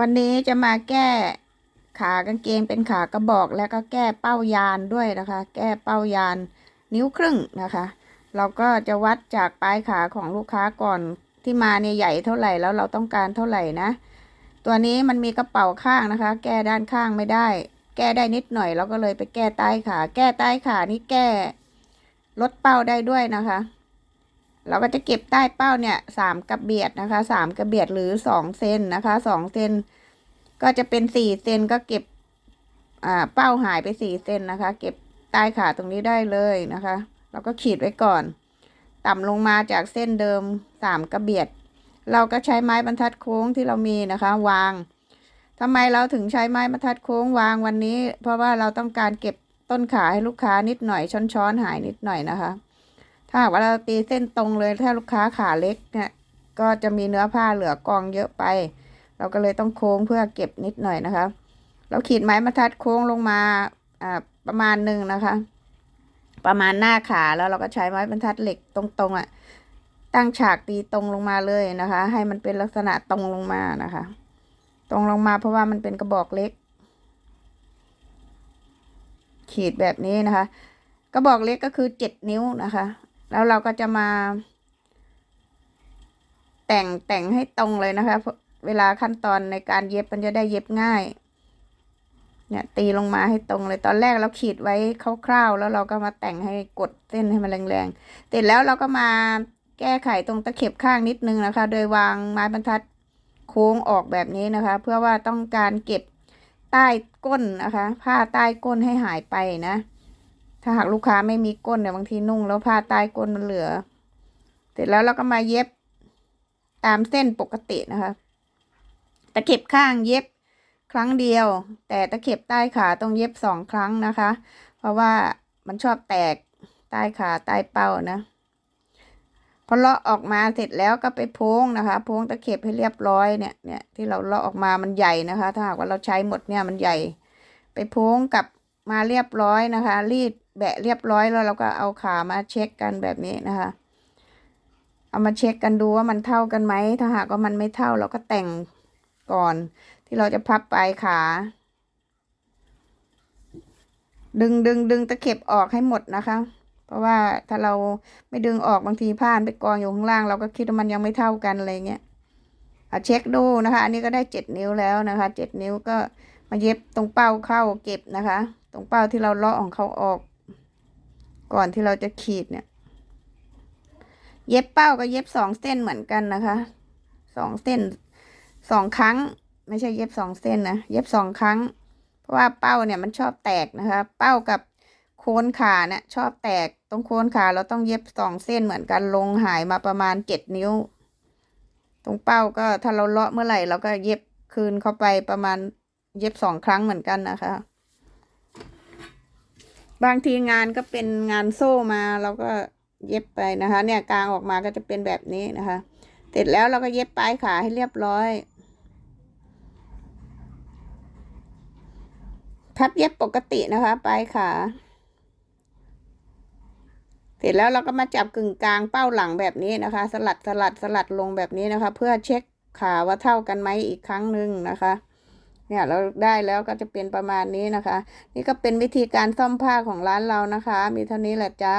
วันนี้จะมาแก้ขากางเกงเป็นขากระบอกแล้วก็แก้เป้ายานด้วยนะคะ แก้เป้ายานนิ้วครึ่งนะคะ เราก็จะวัดจากปลายขาของลูกค้าก่อนที่มาเนี่ยใหญ่เท่าไหร่แล้วเราต้องการเท่าไหร่นะ ตัวนี้มันมีกระเป๋าข้างนะคะ แก้ด้านข้างไม่ได้ แก้ได้นิดหน่อยเราก็เลยไปแก้ใต้ขา แก้ใต้ขานี่แก้ลดเป้าได้ด้วยนะคะ เราก็จะเก็บใต้เป้าเนี่ยสามกระเบียดนะคะสามกระเบียดหรือสองเซนนะคะสองเซนก็จะเป็นสี่เซนก็เก็บอ่าเป้าหายไปสี่เซนนะคะ เก็บใต้ขาตรงนี้ได้เลยนะคะ เราก็ขีดไว้ก่อน ต่ำลงมาจากเส้นเดิมสามกระเบียด เราก็ใช้ไม้บรรทัดโค้งที่เรามีนะคะ วางทำไมเราถึงใช้ไม้บรรทัดโค้งวางวันนี้ เพราะว่าเราต้องการเก็บต้นขาให้ลูกค้านิดหน่อยช้อนๆหายนิดหน่อยนะคะ ถ้าว่าเราตีเส้นตรงเลยถ้าลูกค้าขาเล็กเนี่ย ก็จะมีเนื้อผ้าเหลือกองเยอะไป เราก็เลยต้องโค้งเพื่อเก็บนิดหน่อยนะคะ เราขีดไม้บรรทัดโค้งลงมาอ่าประมาณหนึ่งนะคะ ประมาณหน้าขาแล้วเราก็ใช้ไม้บรรทัดเหล็กตรงๆอะตั้งฉากตีตรงลงมาเลยนะคะ ให้มันเป็นลักษณะตรงลงมานะคะ ตรงลงมาเพราะว่ามันเป็นกระบอกเล็ก ขีดแบบนี้นะคะ กระบอกเล็กก็คือเจ็ดนิ้วนะคะ แล้วเราก็จะมา แต่งแต่งให้ตรงเลยนะคะเพราะเวลาขั้นตอนในการเย็บมันจะได้เย็บง่าย เนี่ยตีลงมาให้ตรงเลยตอนแรกเราขีดไว้คร่าวๆแล้วเราก็มาแต่งให้กดเส้นให้มันแรงๆเสร็จแล้วเราก็มาแก้ไขตรงตะเข็บข้างนิดนึงนะคะ โดยวางไม้บรรทัดโค้งออกแบบนี้นะคะ เพื่อว่าต้องการเก็บใต้ก้นนะคะ ผ้าใต้ก้นให้หายไปนะ ถ้าหากลูกค้าไม่มีก้นเนี่ยบางทีนุ่ง แล้วผ้าใต้ก้นมันเหลือ เสร็จแล้วเราก็มาเย็บตามเส้นปกตินะคะ ตะเข็บข้างเย็บครั้งเดียว แต่ตะเข็บใต้ขาต้องเย็บสองครั้งนะคะ เพราะว่ามันชอบแตกใต้ขาใต้เป้านะพอเลาะออกมาเสร็จแล้วก็ไปโพ้งนะคะโพ้งตะเข็บให้เรียบร้อยเนี่ยเนี่ยที่เราเลาะออกมามันใหญ่นะคะ ถ้าหากว่าเราใช้หมดเนี่ยมันใหญ่ ไปโพ้งกับ มาเรียบร้อยนะคะ รีดแบะเรียบร้อยแล้วเราก็เอาขามาเช็คกันแบบนี้นะคะ เอามาเช็คกันดูว่ามันเท่ากันไหมถ้าหากว่ามันไม่เท่าเราก็แต่งก่อน ที่เราจะพับปลายขา ดึงดึงดึงตะเข็บออกให้หมดนะคะ เพราะว่าถ้าเราไม่ดึงออกบางทีผ้ามันไปกองอยู่ข้างล่าง เราก็คิดว่ามันยังไม่เท่ากันอะไรเงี้ยเอาเช็คดูนะคะ อันนี้ก็ได้เจ็ดนิ้วแล้วนะคะเจ็ดนิ้วก็มาเย็บตรงเป้าเข้าเก็บนะคะ ตรงเป้าที่เราเลาะของเขาออก ก่อนที่เราจะขีดเนี่ย เย็บเป้าก็เย็บสองเส้นเหมือนกันนะคะสองเส้นสองครั้ง ไม่ใช่เย็บสองเส้นนะเย็บสองครั้ง เพราะว่าเป้าเนี่ยมันชอบแตกนะคะ เป้ากับโคนขาเนี่ยชอบแตกตรงโคนขาเราต้องเย็บสองเส้นเหมือนกันลงหายมาประมาณเจ็ดนิ้ว ตรงเป้าก็ถ้าเราเลาะเมื่อไหร่เราก็เย็บคืนเข้าไปประมาณเย็บสองครั้งเหมือนกันนะคะ บางทีงานก็เป็นงานโซ่มาเราก็เย็บไปนะคะ เนี่ยกลางออกมาก็จะเป็นแบบนี้นะคะ เสร็จแล้วเราก็เย็บปลายขาให้เรียบร้อยพับเย็บปกตินะคะ ปลายขา เสร็จแล้วเราก็มาจับกึ่งกลางเป้าหลังแบบนี้นะคะ สลัดสลัดสลัดลงแบบนี้นะคะ เพื่อเช็คขาว่าเท่ากันไหมอีกครั้งหนึ่งนะคะ เนี่ยเราได้แล้วก็จะเป็นประมาณนี้นะคะ นี่ก็เป็นวิธีการซ่อมผ้าของร้านเรานะคะ มีเท่านี้แหละจ้า